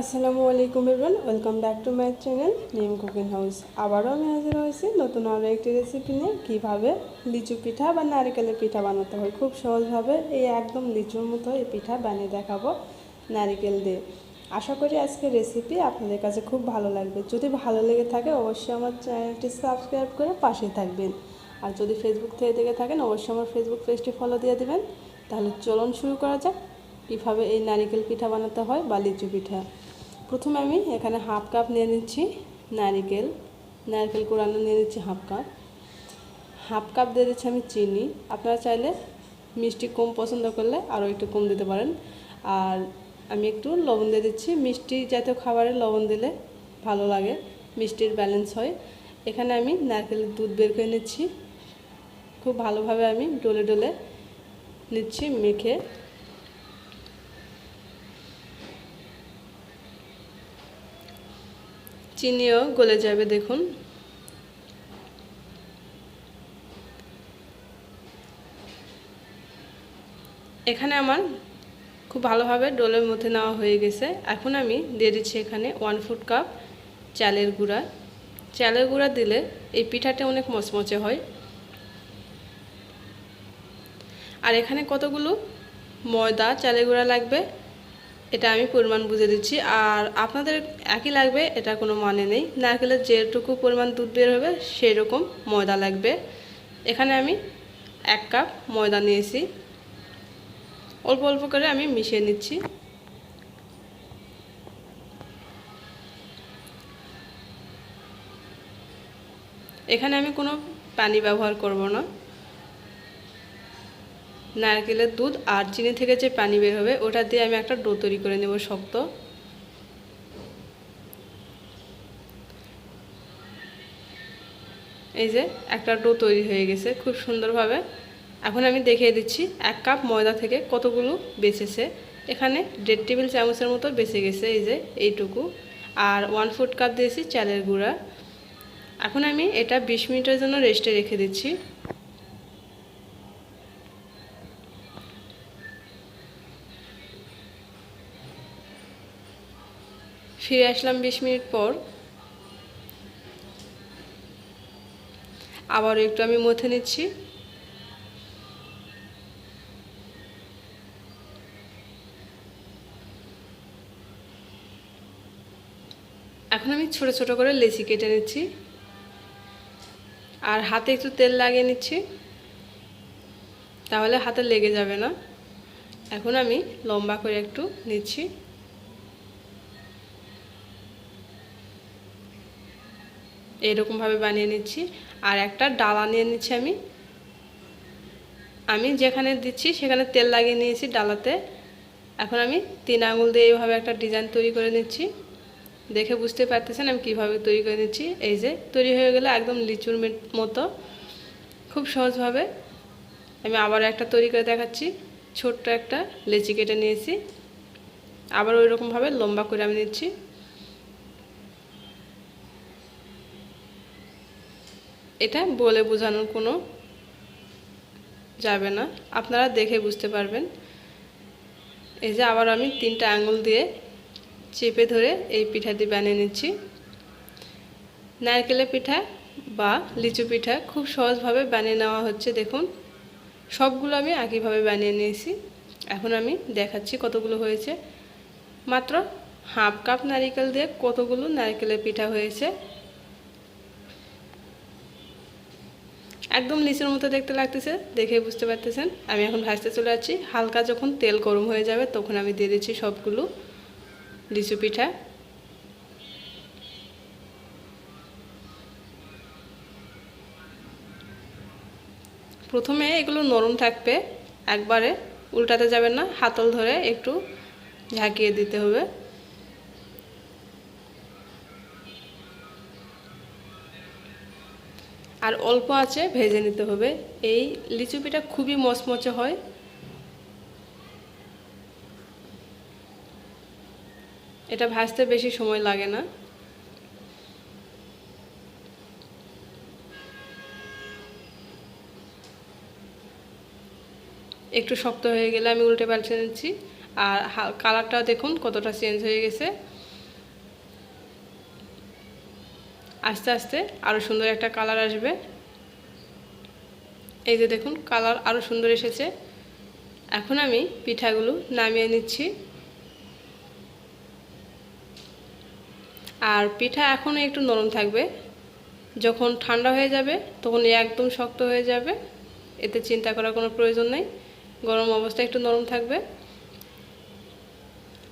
আসসালামু আলাইকুম everyone welcome back to my channel Nim cooking house আবারও আমি হাজির হয়েছি নতুন আরও একটি রেসিপি নিয়ে। কীভাবে লিচু পিঠা বা নারিকেলের পিঠা বানাতে হয়, খুব সহজভাবে এই একদম লিচুর মতো এই পিঠা বানিয়ে দেখাবো নারিকেল দিয়ে। আশা করি আজকের রেসিপি আপনাদের কাছে খুব ভালো লাগবে। যদি ভালো লেগে থাকে, অবশ্যই আমার চ্যানেলটি সাবস্ক্রাইব করে পাশে থাকবেন। আর যদি ফেসবুক থেকে দেখে থাকেন, অবশ্যই আমার ফেসবুক পেজটি ফলো দিয়ে দেবেন। তাহলে চলন শুরু করা যাক, কীভাবে এই নারিকেল পিঠা বানাতে হয় বা লিচু পিঠা। প্রথমে আমি এখানে হাফ কাপ নিয়ে নিচ্ছি নারিকেল। নারকেল কোরানো নিয়ে নিচ্ছি হাফ কাপ। হাফ কাপ দিয়ে দিচ্ছি আমি চিনি। আপনারা চাইলে মিষ্টি কম পছন্দ করলে আরও একটু কম দিতে পারেন। আর আমি একটু লবণ দিয়ে দিচ্ছি। মিষ্টি জাতীয় খাবারে লবণ দিলে ভালো লাগে, মিষ্টির ব্যালেন্স হয়। এখানে আমি নারকেলের দুধ বের করে নিচ্ছি। খুব ভালোভাবে আমি ডলে ডলে নিচ্ছি, মেখে। চিনিও গলে যাবে, দেখুন। এখানে আমার খুব ভালোভাবে ডোলের মধ্যে নেওয়া হয়ে গেছে। এখন আমি দিয়ে দিচ্ছি এখানে ওয়ান ফুট কাপ চালের গুঁড়া। চালের গুঁড়া দিলে এই পিঠাটা অনেক মচমচে হয়। আর এখানে কতগুলো ময়দা, চালের গুঁড়া লাগবে? এটা আমি পরিমাণ বুঝে দিচ্ছি। আর আপনাদের একই লাগবে, এটা কোনো মানে নেই। নারকেলের যেটুকু পরিমাণ দুধ বের হবে সেই রকম ময়দা লাগবে। এখানে আমি এক কাপ ময়দা নিয়েছি। অল্প অল্প করে আমি মিশিয়ে নিচ্ছি। এখানে আমি কোনো পানি ব্যবহার করব না। নারকেলের দুধ আর চিনি থেকে যে পানি বের হবে, ওটা দিয়ে আমি একটা ডো তৈরি করে নেব শক্ত। এই যে একটা ডো তৈরি হয়ে গেছে খুব সুন্দরভাবে। এখন আমি দেখিয়ে দিচ্ছি এক কাপ ময়দা থেকে কতগুলো বেঁচেছে। এখানে দেড় টেবিল চামচের মতো বেঁচে গেছে এই যে এইটুকু। আর ওয়ান ফুট কাপ দিয়েছি চালের গুঁড়া। এখন আমি এটা বিশ মিনিটের জন্য রেস্টে রেখে দিচ্ছি। ফিরে আসলাম বিশ মিনিট পর। আবার একটু আমি মথে নিচ্ছি। এখন আমি ছোট ছোট করে লেচি কেটে নিচ্ছি। আর হাতে একটু তেল লাগিয়ে নিচ্ছি। তাহলে হাতে লেগে যাবে না। এখন আমি লম্বা করে একটু নিচ্ছি। এরকমভাবে বানিয়ে নিচ্ছি। আর একটা ডালা নিয়ে নিচ্ছি আমি। আমি যেখানে দিচ্ছি সেখানে তেল লাগিয়ে নিয়েছি ডালাতে। এখন আমি তিন আঙুল দিয়ে এইভাবে একটা ডিজাইন তৈরি করে নিচ্ছি। দেখে বুঝতে পারতেছেন আমি কীভাবে তৈরি করে নিচ্ছি। এই যে তৈরি হয়ে গেলে একদম লিচুর মতো। খুব সহজভাবে আমি আবার একটা তৈরি করে দেখাচ্ছি। ছোট্ট একটা লেচি কেটে নিয়েছি। আবার ওই রকমভাবে লম্বা করে আমি নিচ্ছি। এটা বলে বোঝানোর কোনো যাবে না। আপনারা দেখে বুঝতে পারবেন। এই যে আবার আমি তিনটা আঙুল দিয়ে চেপে ধরে এই পিঠাটি বানিয়ে নিচ্ছি। নারকেলের পিঠা বা লিচু পিঠা খুব সহজভাবে বানিয়ে নেওয়া হচ্ছে, দেখুন। সবগুলো আমি একইভাবে বানিয়ে নিয়েছি। এখন আমি দেখাচ্ছি কতগুলো হয়েছে। মাত্র হাফ কাপ নারিকেল দিয়ে কতগুলো নারকেলের পিঠা হয়েছে। একদম লিচুর মতো দেখতে লাগতেছে, দেখে বুঝতে পারতেছেন। আমি এখন ভাজতে চলে যাচ্ছি। হালকা যখন তেল গরম হয়ে যাবে, তখন আমি দিয়ে দিচ্ছি সবগুলো লিচু পিঠা। প্রথমে এগুলো নরম থাকবে, একবারে উল্টাতে যাবেন না, হাতল ধরে একটু ঝাঁকিয়ে দিতে হবে। আর অল্প আছে, ভেজে নিতে হবে। এই লিচু পিঠা খুবই মচমচে হয়। এটা ভাজতে বেশি সময় লাগে না। একটু শক্ত হয়ে গেলে আমি উল্টে পাল্টে নিচ্ছি। আর কালারটা দেখুন কতটা চেঞ্জ হয়ে গেছে। আস্তে আস্তে আরও সুন্দর একটা কালার আসবে। এই যে দেখুন, কালার আরও সুন্দর এসেছে। এখন আমি পিঠাগুলো নামিয়ে নিচ্ছি। আর পিঠা এখনও একটু নরম থাকবে। যখন ঠান্ডা হয়ে যাবে, তখন একদম শক্ত হয়ে যাবে। এতে চিন্তা করার কোনো প্রয়োজন নেই। গরম অবস্থা একটু নরম থাকবে।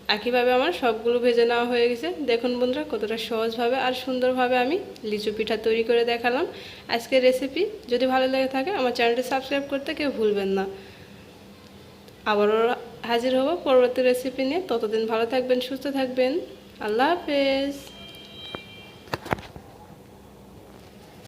একইভাবে আমার সবগুলো ভেজে নেওয়া হয়ে গেছে। দেখুন বন্ধুরা, কতটা সহজভাবে আর সুন্দরভাবে আমি লিচু পিঠা তৈরি করে দেখালাম। আজকের রেসিপি যদি ভালো লেগে থাকে, আমার চ্যানেলটি সাবস্ক্রাইব করতে কেউ ভুলবেন না। আবারও হাজির হব পরবর্তী রেসিপি নিয়ে। ততদিন ভালো থাকবেন, সুস্থ থাকবেন। আল্লাহ হাফেজ।